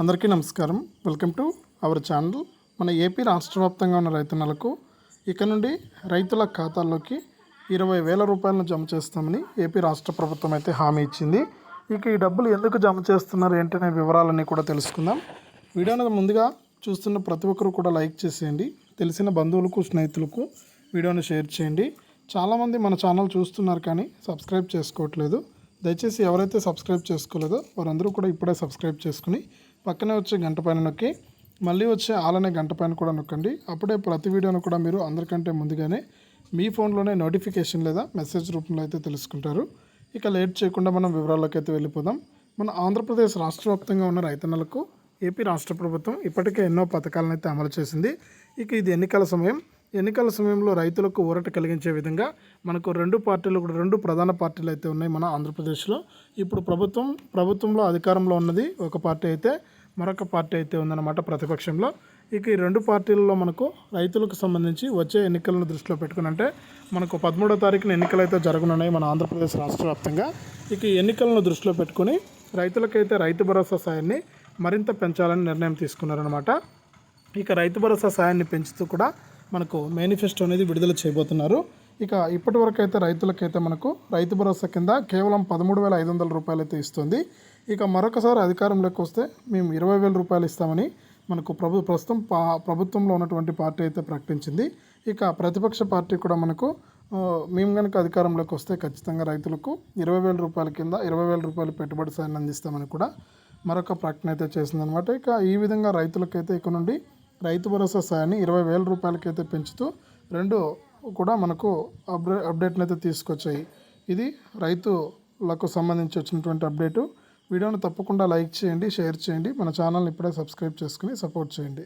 అందరికీ నమస్కారం. Welcome to our channel. మన ఏపీ రాష్ట్ర వ్యాప్తంగా ఉన్న రైతన్నలకు ఇక నుండి రైతుల ఖాతాల్లోకి ఇరవై వేల రూపాయలను జమ చేస్తామని ఏపీ రాష్ట్ర ప్రభుత్వం అయితే హామీ ఇచ్చింది. ఇక ఈ డబ్బులు ఎందుకు జమ చేస్తున్నారు ఏంటనే వివరాలన్నీ కూడా తెలుసుకుందాం. వీడియోని ముందుగా చూస్తున్న ప్రతి ఒక్కరు కూడా లైక్ చేసేయండి. తెలిసిన బంధువులకు స్నేహితులకు వీడియోని షేర్ చేయండి. చాలామంది మన ఛానల్ చూస్తున్నారు కానీ సబ్స్క్రైబ్ చేసుకోవట్లేదు. దయచేసి ఎవరైతే సబ్స్క్రైబ్ చేసుకోలేదో వారందరూ కూడా ఇప్పుడే సబ్స్క్రైబ్ చేసుకుని పక్కనే వచ్చే గంట పైన నొక్కి మళ్ళీ వచ్చే ఆలనే గంట పైన కూడా నొక్కండి. అప్పుడే ప్రతి వీడియోను కూడా మీరు అందరికంటే ముందుగానే మీ ఫోన్లోనే నోటిఫికేషన్ లేదా మెసేజ్ రూపంలో అయితే తెలుసుకుంటారు. ఇక లేట్ చేయకుండా మనం వివరాల్లోకి అయితే వెళ్ళిపోదాం. మన ఆంధ్రప్రదేశ్ రాష్ట్ర వ్యాప్తంగా ఉన్న రైతన్నలకు ఏపీ రాష్ట్ర ప్రభుత్వం ఇప్పటికే ఎన్నో పథకాలను అయితే అమలు చేసింది. ఇక ఇది ఎన్నికల సమయం. ఎన్నికల సమయంలో రైతులకు ఊరట కలిగించే విధంగా మనకు రెండు పార్టీలు కూడా రెండు ప్రధాన పార్టీలు అయితే ఉన్నాయి మన ఆంధ్రప్రదేశ్లో. ఇప్పుడు ప్రభుత్వం ప్రభుత్వంలో అధికారంలో ఉన్నది ఒక పార్టీ అయితే మరొక పార్టీ అయితే ఉందన్నమాట ప్రతిపక్షంలో. ఇక ఈ రెండు పార్టీలలో మనకు రైతులకు సంబంధించి వచ్చే ఎన్నికలను దృష్టిలో పెట్టుకుని అంటే మనకు పదమూడో తారీఖున ఎన్నికలు అయితే జరగనున్నాయి మన ఆంధ్రప్రదేశ్ రాష్ట్ర వ్యాప్తంగా. ఇక ఈ ఎన్నికలను దృష్టిలో పెట్టుకుని రైతులకైతే రైతు భరోసా సాయాన్ని మరింత పెంచాలని నిర్ణయం తీసుకున్నారనమాట ఇక రైతు భరోసా సాయాన్ని పెంచుతూ కూడా మనకు మేనిఫెస్టో అనేది విడుదల చేయబోతున్నారు. ఇక ఇప్పటి వరకు అయితే రైతులకైతే మనకు రైతు భరోసా కింద కేవలం పదమూడు వేల ఐదు వందల రూపాయలు అయితే ఇస్తుంది. ఇక మరొకసారి అధికారంలోకి వస్తే మేము ఇరవై వేల రూపాయలు ఇస్తామని మనకు ప్రభు ప్రస్తుతం పా ప్రభుత్వంలో ఉన్నటువంటి పార్టీ అయితే ప్రకటించింది. ఇక ప్రతిపక్ష పార్టీ కూడా మనకు మేము కనుక అధికారంలోకి వస్తే ఖచ్చితంగా రైతులకు ఇరవై వేల రూపాయల కింద ఇరవై వేల రూపాయలు పెట్టుబడి సాయాన్ని అందిస్తామని కూడా మరొక ప్రకటన అయితే చేసిందనమాట ఇక ఈ విధంగా రైతులకైతే ఇక నుండి రైతు భరోసా సాయాన్ని ఇరవై వేల రూపాయలకైతే పెంచుతూ రెండు కూడా మనకు అప్డే అప్డేట్ని అయితే తీసుకొచ్చాయి. ఇది రైతులకు సంబంధించి వచ్చినటువంటి అప్డేటు. వీడియోను తప్పకుండా లైక్ చేయండి షేర్ చేయండి. మన ఛానల్ని ఇప్పుడే సబ్స్క్రైబ్ చేసుకుని సపోర్ట్ చేయండి.